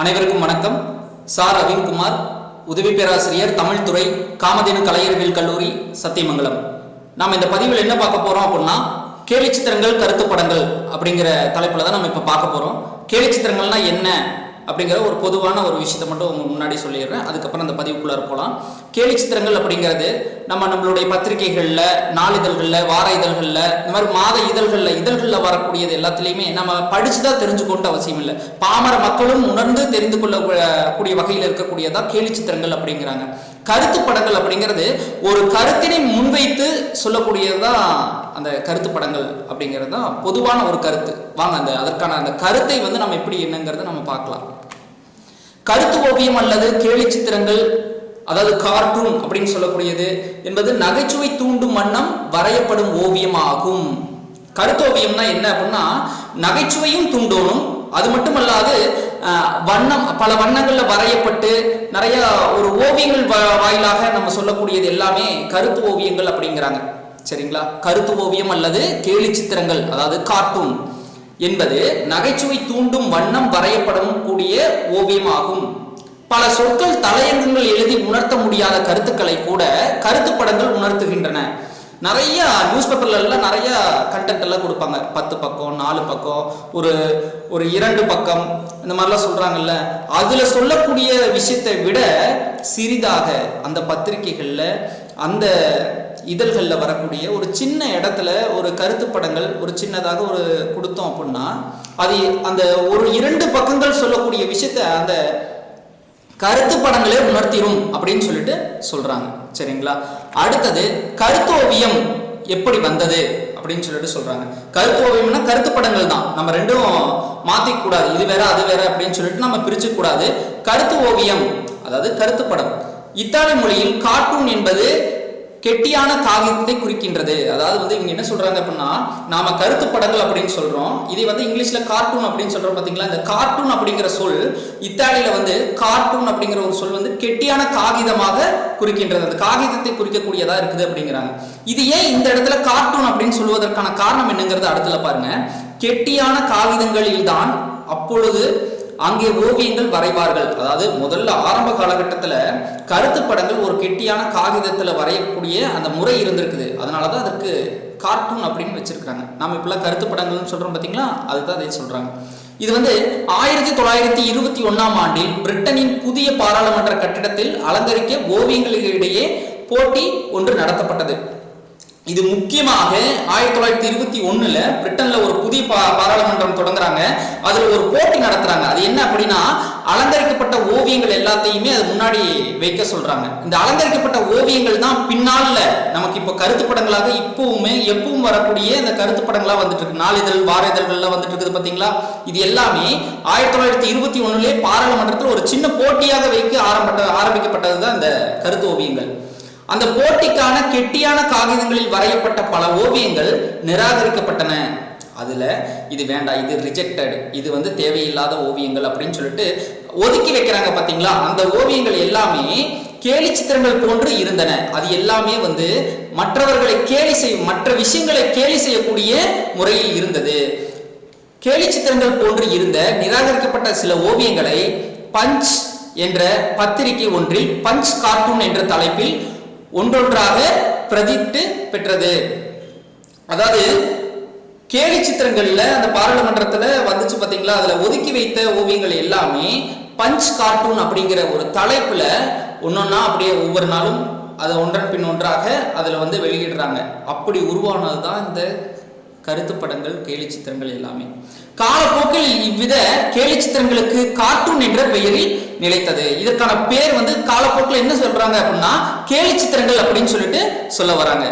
அனைவருக்கும் வணக்கம். சார் ரவீன்குமார் உதவி பேராசிரியர் தமிழ் துறை காமதேனு கலையறிவியல் கல்லூரி சத்தியமங்கலம். நாம் இந்த பதிவில் என்ன பார்க்க போறோம் அப்படின்னா கேலிச்சித்திரங்கள் கருத்து படங்கள் அப்படிங்கிற தலைப்புல தான் நம்ம இப்போ பார்க்க போறோம். கேலிச்சித்திரங்கள்னா என்ன? அப்படிங்கிற ஒரு பொதுவான ஒரு விஷயத்தை மட்டும் உங்களுக்கு முன்னாடி சொல்லிடுறேன். அதுக்கப்புறம் அந்த பதிவுக்குள்ளார போகலாம் கேலி சித்திரங்கள் அப்படிங்கிறது நம்ம நம்மளுடைய பத்திரிகைகளில் நாளிதழ்களில் வார இதழ்களில் இந்த மாதிரி மாத இதழ்களில் இதழ்களில் வரக்கூடியது எல்லாத்துலேயுமே நம்ம படித்து தான் தெரிஞ்சுக்கொண்டு அவசியம் இல்லை. பாமர மக்களும் உணர்ந்து தெரிந்து கொள்ளக்கூடிய வகையில் இருக்கக்கூடியதாக கேலி சித்திரங்கள் அப்படிங்கிறாங்க. கருத்து படங்கள் அப்படிங்கிறது ஒரு கருத்தினை முன்வைத்து சொல்லக்கூடியது தான் அந்த கருத்து படங்கள் அப்படிங்கிறது தான் பொதுவான ஒரு கருத்து. வாங்க அந்த அதற்கான அந்த கருத்தை வந்து நம்ம எப்படி என்னங்கிறத நம்ம பார்க்கலாம். கருத்து ஓவியம் அல்லது கேலி சித்திரங்கள் அதாவது கார்ட்டூன் அப்படின்னு சொல்லக்கூடியது என்பது நகைச்சுவை தூண்டும் வண்ணம் வரையப்படும் ஓவியம் ஆகும் கருத்தோவியம்னா என்ன அப்படின்னா நகைச்சுவையும் தூண்டணும். அது மட்டுமல்லாது அல்லாது வண்ணம் பல வண்ணங்கள்ல வரையப்பட்டு நிறைய ஒரு ஓவியங்கள் வாயிலாக நம்ம சொல்லக்கூடியது எல்லாமே கருத்து ஓவியங்கள் அப்படிங்கிறாங்க. சரிங்களா? கருத்து ஓவியம் அல்லது கேலி சித்திரங்கள் அதாவது கார்ட்டூன் என்பது நகைச்சுவை தூண்டும் வண்ணம் வரையப்படவும் கூடிய ஓவியமாகும். பல சொற்கள் தலையங்கங்கள் எழுதி உணர்த்த முடியாத கருத்துக்களை கூட கருத்து படங்கள் உணர்த்துகின்றன. நிறைய நியூஸ் பேப்பர்லாம் நிறைய கண்டென்ட் எல்லாம் கொடுப்பாங்க. பத்து பக்கம் நாலு பக்கம் ஒரு ஒரு இரண்டு பக்கம் இந்த மாதிரிலாம் சொல்றாங்கல்ல. அதுல சொல்லக்கூடிய விஷயத்தை விட சிறிதாக அந்த பத்திரிகைகள்ல அந்த இதழ்களில் வரக்கூடிய ஒரு சின்ன இடத்துல ஒரு கருத்து படங்கள் ஒரு சின்னதாக ஒரு கொடுத்தோம் அப்படின்னா அது அந்த ஒரு இரண்டு பக்கங்கள் சொல்லக்கூடிய விஷயத்த அந்த கருத்து படங்களே உணர்த்திரும் அப்படின்னு சொல்லிட்டு சொல்றாங்க. சரிங்களா? அடுத்தது கருத்தோவியம் எப்படி வந்தது அப்படின்னு சொல்லிட்டு சொல்றாங்க. கருத்து ஓவியம்னா கருத்து படங்கள் தான். நம்ம ரெண்டும் மாத்திக்க கூடாது. இது வேற அது வேற அப்படின்னு சொல்லிட்டு நம்ம பிரிச்சு கூடாது. கருத்து ஓவியம் அதாவது கருத்து படம். இத்தாலி மொழியில் கார்ட்டூன் என்பது கெட்டியான காகிதத்தை குறிக்கின்றது. அதாவது வந்து இவங்க என்ன சொல்றாங்க அப்படின்னா நாம கருத்து படங்கள் அப்படின்னு சொல்றோம். இதை வந்து இங்கிலீஷ்ல கார்ட்டூன் அப்படின்னு சொல்றோம் பாத்தீங்களா? இந்த கார்ட்டூன் அப்படிங்கிற சொல் இத்தாலியில வந்து கார்ட்டூன் அப்படிங்கிற ஒரு சொல் வந்து கெட்டியான காகிதமாக குறிக்கின்றது. அந்த காகிதத்தை குறிக்கக்கூடியதா இருக்குது அப்படிங்கிறாங்க. இது ஏன் இந்த இடத்துல கார்ட்டூன் அப்படின்னு சொல்வதற்கான காரணம் என்னங்கிறது அடுத்துல பாருங்க. கெட்டியான காகிதங்களில் தான் அப்பொழுது அங்கே ஓவியங்கள் வரைவார்கள். அதாவது முதல்ல ஆரம்ப காலகட்டத்தில் கருத்து படங்கள் ஒரு கெட்டியான காகிதத்தில் வரையக்கூடிய அந்த முறை இருந்திருக்குது. அதனால தான் அதற்கு கார்ட்டூன் அப்படின்னு வச்சிருக்காங்க நாம இப்பெல்லாம் கருத்து படங்கள்னு சொல்றோம் பார்த்தீங்களா அதுதான் அதை சொல்றாங்க. இது வந்து ஆயிரத்தி தொள்ளாயிரத்தி இருபத்தி ஒன்னாம் ஆண்டில் பிரிட்டனின் புதிய பாராளுமன்ற கட்டிடத்தில் அலங்கரிக்க ஓவியங்களுக்கு இடையே போட்டி ஒன்று நடத்தப்பட்டது. இது முக்கியமாக ஆயிரத்தி தொள்ளாயிரத்தி இருபத்தி ஒண்ணுல பிரிட்டன்ல ஒரு புதிய பாராளுமன்றம் தொடங்குறாங்க. அதுல ஒரு போட்டி நடத்துறாங்க. அது என்ன அப்படின்னா அலங்கரிக்கப்பட்ட ஓவியங்கள் எல்லாத்தையுமே அது முன்னாடி வைக்க சொல்றாங்க. இந்த அலங்கரிக்கப்பட்ட ஓவியங்கள் தான் பின்னால நமக்கு இப்போ கருத்து படங்களாக இப்பவுமே எப்பவும் வரக்கூடிய இந்த கருத்து படங்களா வந்துட்டு இருக்கு. நாளிதழ் வார இதழ்கள்லாம் வந்துட்டு இருக்குது பாத்தீங்களா? இது எல்லாமே ஆயிரத்தி தொள்ளாயிரத்தி இருபத்தி ஒண்ணுலேயே பாராளுமன்றத்தில் ஒரு சின்ன போட்டியாக வைக்க ஆரம்பட்ட ஆரம்பிக்கப்பட்டது தான் இந்த கருத்து ஓவியங்கள். அந்த போட்டிக்கான கெட்டியான காகிதங்களில் வரையப்பட்ட பல ஓவியங்கள் நிராகரிக்கப்பட்டன. அதுல இது வேண்டாம் இது ரிஜெக்டட் இது வந்து தேவையில்லாத ஓவியங்கள் அப்படின்னு சொல்லிட்டு ஒதுக்கி வைக்கிறாங்க பாத்தீங்களா? அந்த ஓவியங்கள் எல்லாமே கேலி சித்திரங்கள் போன்று இருந்தன. அது எல்லாமே வந்து மற்றவர்களை கேலி செய்யும் மற்ற விஷயங்களை கேலி செய்யக்கூடிய முறையில் இருந்தது. கேலி சித்திரங்கள் போன்று இருந்த நிராகரிக்கப்பட்ட சில ஓவியங்களை பஞ்ச் என்ற பத்திரிகை ஒன்றில் பஞ்ச் கார்ட்டூன் என்ற தலைப்பில் ஒன்றொன்றாக பிரதிட்டு பெற்றது. அதாவது கேலி சித்திரங்கள்ல அந்த பாராளுமன்றத்துல வந்துச்சு பாத்தீங்களா? அதுல ஒதுக்கி வைத்த ஓவியங்கள் எல்லாமே பஞ்ச் கார்ட்டூன் அப்படிங்கிற ஒரு தலைப்புல ஒன்னொன்னா அப்படியே ஒவ்வொரு நாளும் அதை ஒன்றன் பின் ஒன்றாக அதுல வந்து வெளியிடுறாங்க. அப்படி உருவானது தான் இந்த கருத்து படங்கள் கேலி சித்திரங்கள் எல்லாமே. காலப்போக்கில் இவ்வித கேலி சித்திரங்களுக்கு கார்ட்டூன் என்ற பெயரில் நிலைத்தது. இதற்கான பேர் வந்து காலப்போக்கில் என்ன சொல்றாங்க அப்படின்னா கேலி சித்திரங்கள் அப்படின்னு சொல்லிட்டு சொல்ல வராங்க.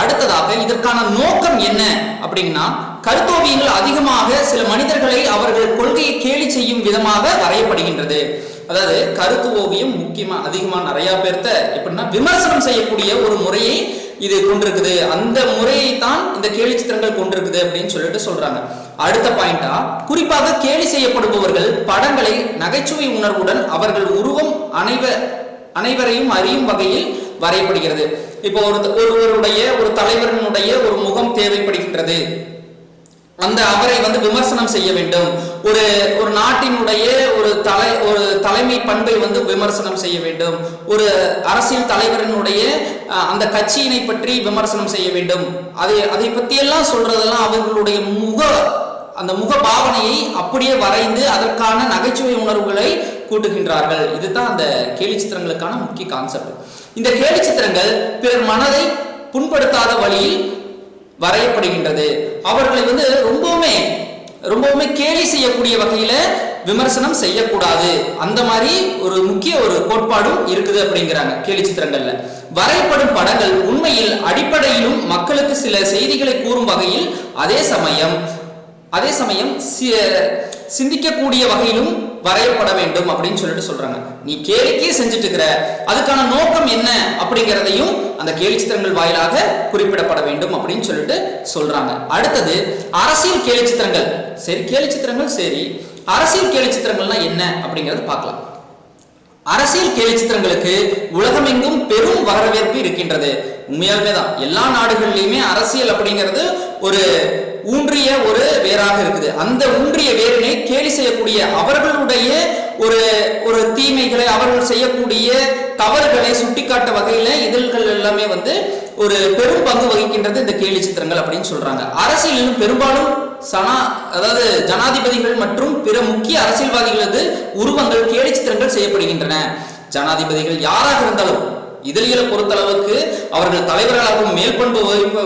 அடுத்ததாக இதற்கான நோக்கம் என்ன அப்படின்னா கருத்தோவியங்கள் அதிகமாக சில மனிதர்களை அவர்கள் கொள்கையை கேலி செய்யும் விதமாக வரையப்படுகின்றது. அதாவது கருத்து ஓவியம் முக்கியமா அதிகமா நிறைய பேர்த்த எப்படின்னா விமர்சனம் செய்யக்கூடிய ஒரு முறையை இது கொண்டிருக்குது. அந்த முறையை தான் இந்த கேலி சித்திரங்கள் கொண்டிருக்குது அப்படின்னு சொல்லிட்டு சொல்றாங்க. அடுத்த பாயிண்டா குறிப்பாக கேலி செய்யப்படுபவர்கள் படங்களை நகைச்சுவை உணர்வுடன் அவர்கள் உருவம் அனைவ அனைவரையும் அறியும் வகையில் வரையப்படுகிறது. இப்போ ஒரு ஒருவருடைய ஒரு தலைவரினுடைய ஒரு முகம் தேவைப்படுகின்றது. அந்த அவரை வந்து விமர்சனம் செய்ய வேண்டும். ஒரு ஒரு நாட்டினுடைய ஒரு தலை ஒரு தலைமை பண்பை வந்து விமர்சனம் செய்ய வேண்டும். ஒரு அரசியல் தலைவரினுடைய அந்த கட்சியினை பற்றி விமர்சனம் செய்ய வேண்டும். அதை அதை பற்றியெல்லாம் சொல்றதெல்லாம் அவர்களுடைய முக அந்த முக பாவனையை அப்படியே வரைந்து அதற்கான நகைச்சுவை உணர்வுகளை கூட்டுகின்றார்கள். இதுதான் அந்த கேலி சித்திரங்களுக்கான முக்கிய கான்செப்ட் இந்த கேலி சித்திரங்கள் பிறர் மனதை புண்படுத்தாத வழியில் வரையப்படுகின்றது. அவர்களை வந்து ரொம்பவுமே ரொம்பவுமே கேலி செய்யக்கூடிய வகையில விமர்சனம் செய்யக்கூடாது. அந்த மாதிரி ஒரு முக்கிய ஒரு கோட்பாடும் இருக்குது அப்படிங்கிறாங்க கேலி சித்திரங்கள்ல. வரையப்படும் படங்கள் உண்மையில் அடிப்படையிலும் மக்களுக்கு சில செய்திகளை கூறும் வகையில் அதே சமயம் அதே சமயம் சி- சிந்திக்கக்கூடிய வகையிலும் வரையப்பட வேண்டும் அப்படின்னு சொல்லிட்டு சொல்றாங்க. நீ கேளிக்கையே செஞ்சுட்டு இருக்கிற அதுக்கான நோக்கம் என்ன அப்படிங்கிறதையும் அந்த கேலி சித்திரங்கள் வாயிலாக குறிப்பிடப்பட வேண்டும் அப்படின்னு சொல்லிட்டு சொல்றாங்க. அடுத்தது அரசியல் கேலி சித்திரங்கள். சரி கேலி சித்திரங்கள் சரி. அரசியல் கேலி சித்திரங்கள்லாம் என்ன அப்படிங்கறத பார்க்கலாம். அரசியல் கேலி சித்திரங்களுக்கு உலகமெங்கும் பெரும் வரவேற்பு இருக்கின்றது. உண்மையாலுமே தான் எல்லா நாடுகள்லயுமே அரசியல் அப்படிங்கிறது ஒரு ஊன்றிய ஒரு வேராக இருக்குது. அந்த ஊன்றிய வேரினை கேலி செய்யக்கூடிய அவர்களுடைய ஒரு ஒரு தீமைகளை அவர்கள் செய்யக்கூடிய தவறுகளை சுட்டிக்காட்ட வகையில இதழ்கள் எல்லாமே வந்து ஒரு பெரும் பங்கு வகிக்கின்றது இந்த கேலி சித்திரங்கள் அப்படின்னு சொல்றாங்க. அரசியலிலும் பெரும்பாலும் சனா அதாவது ஜனாதிபதிகள் மற்றும் பிற முக்கிய அரசியல்வாதிகளது உருவங்கள் கேலி சித்திரங்கள் செய்யப்படுகின்றன. ஜனாதிபதிகள் யாராக இருந்தாலும் இதழியலை பொறுத்தளவுக்கு அவர்கள் தலைவர்களாகவும் மேல்பண்பு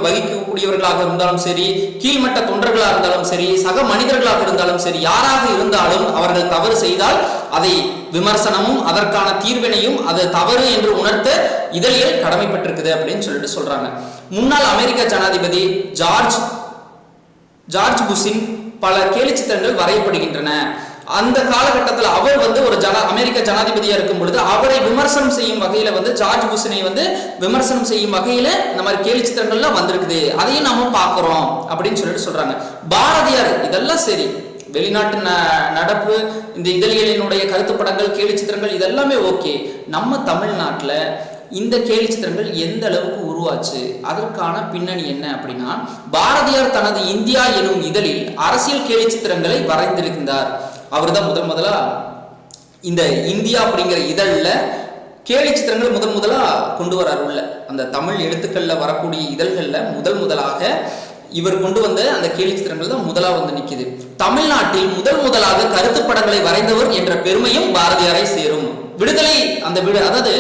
வகிக்கக்கூடியவர்களாக இருந்தாலும் சரி கீழ்மட்ட தொண்டர்களாக இருந்தாலும் சரி சக மனிதர்களாக இருந்தாலும் சரி யாராக இருந்தாலும் அவர்கள் தவறு செய்தால் அதை விமர்சனமும் அதற்கான தீர்வினையும் அது தவறு என்று உணர்த்த இதழியல் கடமைப்பட்டிருக்குது அப்படின்னு சொல்லிட்டு சொல்றாங்க. முன்னாள் அமெரிக்க ஜனாதிபதி ஜார்ஜ் ஜார்ஜ் புஷின் பல கேலி சித்திரங்கள் வரையப்படுகின்றன. அந்த காலகட்டத்தில் அவர் வந்து ஒரு ஜன அமெரிக்க ஜனாதிபதியா இருக்கும் பொழுது அவரை விமர்சனம் செய்யும் வகையில வந்து ஜார்ஜ் புஷனை வந்து விமர்சனம் செய்யும் வகையில இந்த மாதிரி கேலி சித்திரங்கள்லாம் வந்திருக்குது. அதையும் நாம பார்க்குறோம் அப்படின்னு சொல்லிட்டு சொல்றாங்க. பாரதியார் இதெல்லாம் சரி. வெளிநாட்டு ந- நடப்பு இந்த இதழியலினுடைய கருத்துப்படங்கள் கேலி சித்திரங்கள் இதெல்லாமே ஓகே. நம்ம தமிழ்நாட்டுல இந்த கேலி சித்திரங்கள் எந்த அளவுக்கு உருவாச்சு? அதற்கான பின்னணி என்ன அப்படின்னா பாரதியார் தனது இந்தியா எனும் இதழில் அரசியல் கேலி சித்திரங்களை வரைந்திருக்கின்றார். அவர்தான் முதன் முதலா இந்த இந்தியா அப்படிங்கிற இதழில் கேலி சித்திரங்கள் முதன் முதலா கொண்டு வரார் உள்ள. அந்த தமிழ் எழுத்துக்களில் வரக்கூடிய இதழ்களில் முதல் முதலாக இவர் கொண்டு வந்த அந்த கேலி சித்திரங்கள் தான் முதலா வந்து நிற்குது தமிழ்நாட்டில் முதல் முதலாக கருத்து படங்களை வரைந்தவர் என்ற பெருமையும் பாரதியாரை சேரும். விடுதலை அந்த விடு அதாவது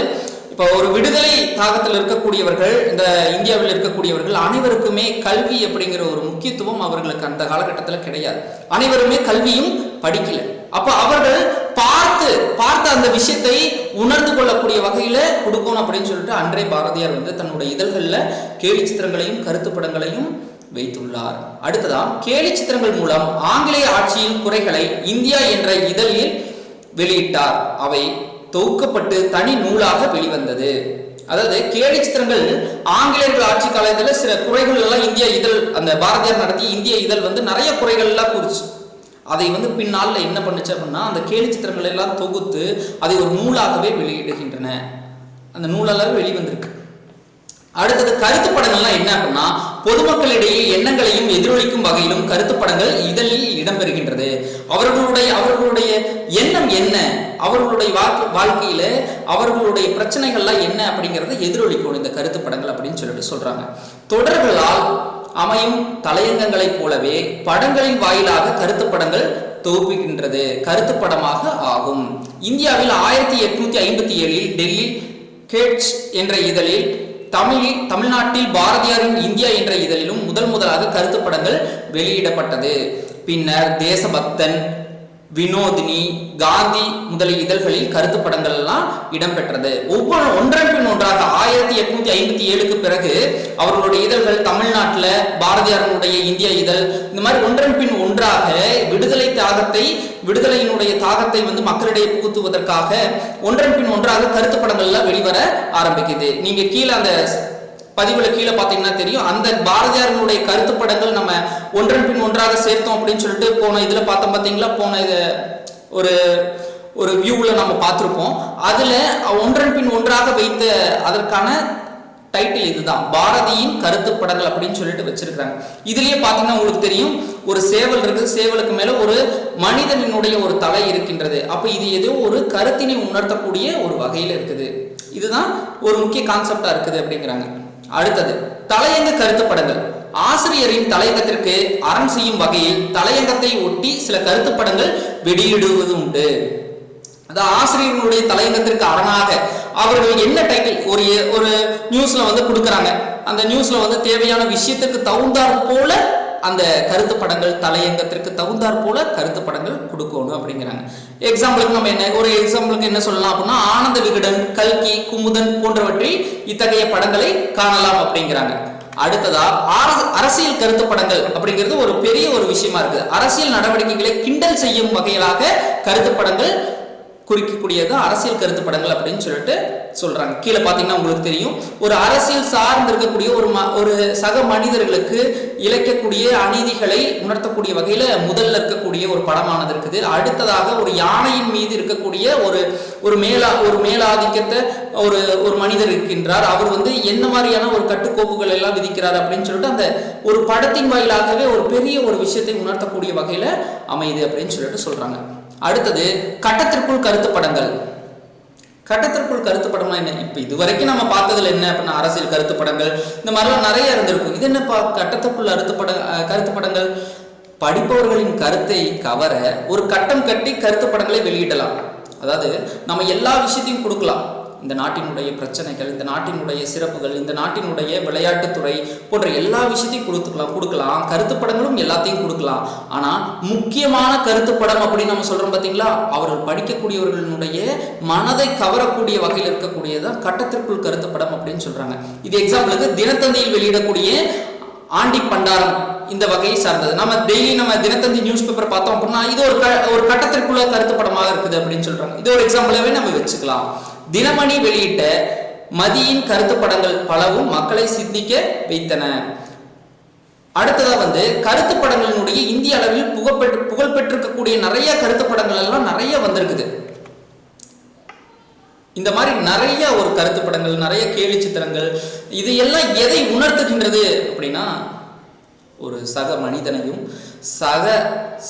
இப்போ ஒரு விடுதலை தாகத்தில் இருக்கக்கூடியவர்கள் இந்த இந்தியாவில் இருக்கக்கூடியவர்கள் அனைவருக்குமே கல்வி அப்படிங்கிற ஒரு முக்கியத்துவம் அவர்களுக்கு அந்த காலகட்டத்தில் கிடையாது. அனைவருமே கல்வியும் படிக்கல. அப்ப அவர்கள் பார்த்து பார்த்த அந்த விஷயத்தை உணர்ந்து கொள்ளக்கூடிய வகையில கொடுக்கணும் அப்படின்னு சொல்லிட்டு அன்றே பாரதியார் வந்து தன்னுடைய இதழ்களில் கேலி சித்திரங்களையும் கருத்து படங்களையும் வைத்துள்ளார். அடுத்ததா கேலி சித்திரங்கள் மூலம் ஆங்கிலேய ஆட்சியின் குறைகளை இந்தியா என்ற இதழில் வெளியிட்டார். அவை தொகுக்கப்பட்டு தனி நூலாக வெளிவந்தது. அதாவது கேலி சித்திரங்கள் ஆங்கிலேயர்கள் ஆட்சி காலத்தில் சில குறைகள் எல்லாம் இந்திய இதழ் அந்த பாரதியார் நடத்தி இந்திய இதழ் வந்து நிறைய குறைகள் எல்லாம் கூறுச்சு. அதை வந்து பின்னால என்ன பண்ணுச்சு அப்படின்னா அந்த கேலி சித்திரங்கள் எல்லாம் தொகுத்து அதை ஒரு நூலாகவே வெளியிடுகின்றன. அந்த நூலெல்லாம் வெளிவந்திருக்கு. அடுத்தது கருத்து படங்கள்லாம் என்ன அப்படின்னா பொதுமக்களிடையே எண்ணங்களையும் எதிரொலிக்கும் வகையிலும் கருத்து படங்கள் இதழில் இடம்பெறுகின்றது. அவர்களுடைய அவர்களுடைய எண்ணம் என்ன? அவர்களுடைய வாழ்க்கை வாழ்க்கையில அவர்களுடைய பிரச்சனைகள்லாம் என்ன அப்படிங்கறத எதிரொலிக்கும் இந்த கருத்து படங்கள் அப்படின்னு சொல்லிட்டு சொல்றாங்க. தொடர்களால் அமையும் தலையங்கங்களைப் போலவே படங்களின் வாயிலாக கருத்து படங்கள் தொகுப்புகின்றது கருத்து படமாக ஆகும். இந்தியாவில் ஆயிரத்தி எட்நூத்தி ஐம்பத்தி ஏழில் டெல்லி கேட்ஸ் என்ற இதழில் தமிழில் தமிழ்நாட்டில் பாரதியாரின் இந்தியா என்ற இதழிலும் முதல் முதலாக கருத்து படங்கள் வெளியிடப்பட்டது. பின்னர் தேசபக்தன் வினோதினி காந்தி முதலிய இதழ்களில் கருத்து படங்கள் எல்லாம் இடம்பெற்றது. ஒவ்வொரு ஒன்றன் பின் ஒன்றாக ஆயிரத்தி எட்நூத்தி ஐம்பத்தி ஏழுக்கு பிறகு அவர்களுடைய இதழ்கள் தமிழ்நாட்டில் பாரதியாரனுடைய இந்திய இதழ் இந்த மாதிரி ஒன்றன் பின் ஒன்றாக விடுதலை தாகத்தை விடுதலையினுடைய தாகத்தை வந்து மக்களிடையே புகுத்துவதற்காக ஒன்றன் பின் ஒன்றாக கருத்து படங்கள் எல்லாம் வெளிவர ஆரம்பிக்குது. நீங்க கீழே அந்த பதிவுல கீழே பாத்தீங்கன்னா தெரியும். அந்த பாரதியாரனுடைய கருத்து படங்கள் நம்ம ஒன்றன் பின் ஒன்றாக சேர்த்தோம் அப்படின்னு சொல்லிட்டு போன இதுல பார்த்தோம் பாத்தீங்களா போன இது ஒரு ஒரு வியூவில் நம்ம பார்த்துருப்போம். அதில் ஒன்றன் பின் ஒன்றாக வைத்த அதற்கான டைட்டில் இதுதான். பாரதியின் கருத்து படங்கள் அப்படின்னு சொல்லிட்டு வச்சிருக்கிறாங்க. இதுலயே பாத்தீங்கன்னா உங்களுக்கு தெரியும். ஒரு சேவல் இருக்குது. சேவலுக்கு மேல ஒரு மனிதனினுடைய ஒரு தலை இருக்கின்றது. அப்ப இது ஏதோ ஒரு கருத்தினை உணர்த்தக்கூடிய ஒரு வகையில இருக்குது. இதுதான் ஒரு முக்கிய கான்செப்டா இருக்குது அப்படிங்கிறாங்க. அடுத்தது தலையங்க கருத்து படங்கள் ஆசிரியரின் தலையங்கத்திற்கு அறம் செய்யும் வகையில் தலையங்கத்தை ஒட்டி சில கருத்து படங்கள் வெளியிடுவது உண்டு. அதாவது ஆசிரியர்களுடைய தலையங்கத்திற்கு அரணாக அவர்கள் என்ன டைட்டில் ஒரு ஒரு நியூஸ்ல வந்து கொடுக்குறாங்க. அந்த நியூஸ்ல வந்து தேவையான விஷயத்துக்கு தகுந்தாற் போல அந்த கருத்து படங்கள் தலையங்கத்திற்கு தகுந்தாற் போல கருத்து படங்கள் கொடுக்கணும் அப்படிங்கிறாங்க. எக்ஸாம்பிளுக்கு நம்ம என்ன ஒரு எக்ஸாம்பிளுக்கு என்ன சொல்லலாம் அப்படின்னா ஆனந்த விகடன் கல்கி குமுதன் போன்றவற்றில் இத்தகைய படங்களை காணலாம் அப்படிங்கிறாங்க. அடுத்ததா அரசியல் கருத்து படங்கள் அப்படிங்கிறது ஒரு பெரிய ஒரு விஷயமா இருக்குது. அரசியல் நடவடிக்கைகளை கிண்டல் செய்யும் வகையிலாக கருத்து படங்கள் குறிக்கக்கூடியது அரசியல் கருத்து படங்கள் அப்படின்னு சொல்லிட்டு சொல்றாங்க. கீழே பார்த்தீங்கன்னா உங்களுக்கு தெரியும். ஒரு அரசியல் சார்ந்து இருக்கக்கூடிய ஒரு ம ஒரு சக மனிதர்களுக்கு இழைக்கக்கூடிய அநீதிகளை உணர்த்தக்கூடிய வகையில முதல்ல இருக்கக்கூடிய ஒரு படமானது இருக்குது. அடுத்ததாக ஒரு யானையின் மீது இருக்கக்கூடிய ஒரு ஒரு மேலா ஒரு மேலாதிக்கத்தை ஒரு ஒரு மனிதர் இருக்கின்றார். அவர் வந்து என்ன மாதிரியான ஒரு கட்டுக்கோப்புகள் எல்லாம் விதிக்கிறார் அப்படின்னு சொல்லிட்டு அந்த ஒரு படத்தின் வாயிலாகவே ஒரு பெரிய ஒரு விஷயத்தை உணர்த்தக்கூடிய வகையில அமையுது அப்படின்னு சொல்லிட்டு சொல்றாங்க. அடுத்தது கட்டத்திற்குள் கருத்து படங்கள் கட்டத்திற்குள் கருத்து படம்லாம் என்ன? இப்போ இது வரைக்கும் நம்ம பார்த்ததுல என்ன அப்படின்னா அரசியல் கருத்து படங்கள் இந்த மாதிரிலாம் நிறைய இருந்திருக்கும். இது என்னப்பா கட்டத்துக்குள் அறுத்து பட கருத்து படங்கள் படிப்பவர்களின் கருத்தை கவர ஒரு கட்டம் கட்டி கருத்து படங்களை வெளியிடலாம். அதாவது நம்ம எல்லா விஷயத்தையும் கொடுக்கலாம். இந்த நாட்டினுடைய பிரச்சனைகள் இந்த நாட்டினுடைய சிறப்புகள் இந்த நாட்டினுடைய விளையாட்டுத்துறை போன்ற எல்லா விஷயத்தையும் கொடுத்துக்கலாம் கொடுக்கலாம். கருத்துப்படங்களும் எல்லாத்தையும் கொடுக்கலாம். ஆனால் முக்கியமான கருத்துப்படம் அப்படின்னு நம்ம சொல்கிறோம் பார்த்தீங்களா அவர்கள் படிக்கக்கூடியவர்களுடைய மனதை கவரக்கூடிய வகையில் இருக்கக்கூடியதான் கட்டத்திற்குள் கருத்துப்படம் அப்படின்னு சொல்கிறாங்க இது எக்ஸாம்பிளுக்கு தினத்தந்தியில் வெளியிடக்கூடிய ஆண்டி பண்டாரம் இந்த வகையை சார்ந்தது. நம்ம டெய்லி நம்ம தினத்தந்தி நியூஸ் பேப்பர் பார்த்தோம் அப்படின்னா இது ஒரு க- ஒரு கட்டத்திற்குள்ள கருத்து படமாக இருக்குது அப்படின்னு சொல்றாங்க. இது ஒரு எக்ஸாம்பிளாவே நம்ம வச்சுக்கலாம். தினமணி வெளியிட்ட மதியின் கருத்து படங்கள் பலவும் மக்களை சிந்திக்க வைத்தன. அடுத்ததா வந்து கருத்து படங்களினுடைய இந்திய அளவில் புகழ்பெற்று புகழ் பெற்றிருக்கக்கூடிய நிறைய கருத்து படங்கள் எல்லாம் நிறைய வந்திருக்குது. இந்த மாதிரி நிறைய ஒரு கருத்து படங்கள் நிறைய கேலி சித்திரங்கள் இது எல்லாம் எதை உணர்த்துகின்றது அப்படின்னா ஒரு சக மனிதனையும் சக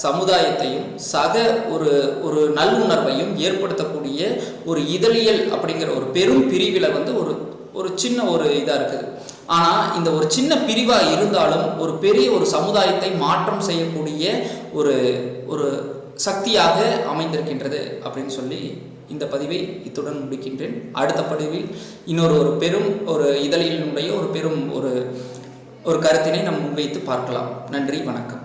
சமுதாயத்தையும் சக ஒரு ஒரு நல்லுணர்வையும் ஏற்படுத்தக்கூடிய ஒரு இதழியல் அப்படிங்கிற ஒரு பெரும் பிரிவில் வந்து ஒரு ஒரு சின்ன ஒரு இதாக இருக்குது. ஆனால் இந்த ஒரு சின்ன பிரிவாக இருந்தாலும் ஒரு பெரிய ஒரு சமுதாயத்தை மாற்றம் செய்யக்கூடிய ஒரு ஒரு சக்தியாக அமைந்திருக்கின்றது அப்படின்னு சொல்லி இந்த பதிவை இத்துடன் முடிக்கின்றேன். அடுத்த பதிவில் இன்னொரு ஒரு பெரும் ஒரு இதழினுடைய ஒரு பெரும் ஒரு ஒரு கருத்தினை நாம் முன்வைத்து பார்க்கலாம். நன்றி வணக்கம்.